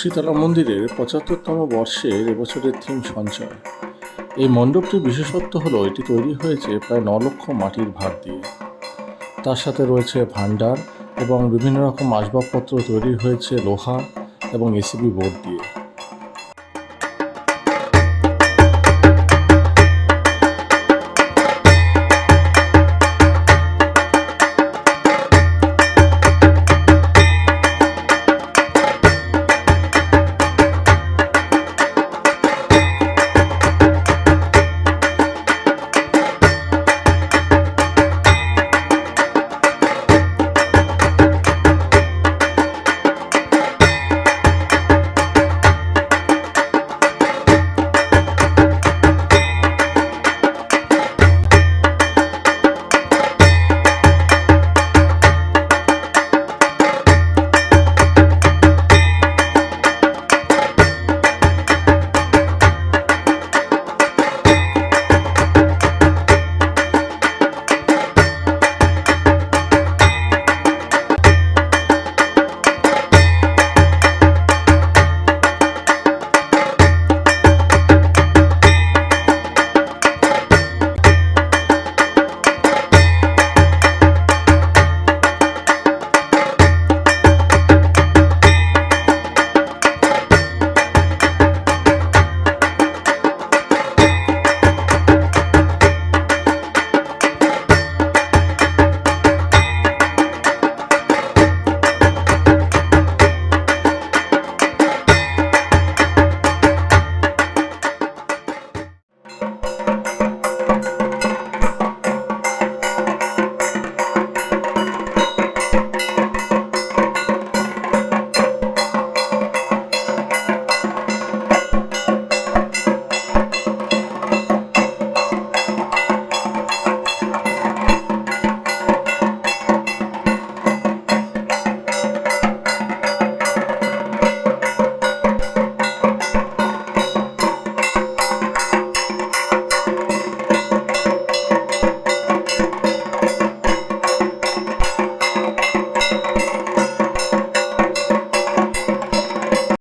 শীতলা মন্দিরের পঁচাত্তরতম বর্ষের এবছরের থিম সঞ্চয়। এই মণ্ডপটির বিশেষত্ব হলো এটি তৈরি হয়েছে প্রায় ন লক্ষ মাটির ভাত দিয়ে। তার সাথে রয়েছে ভান্ডার এবং বিভিন্ন রকম আসবাবপত্র তৈরি হয়েছে লোহা এবং এসিবি বোর্ড দিয়ে।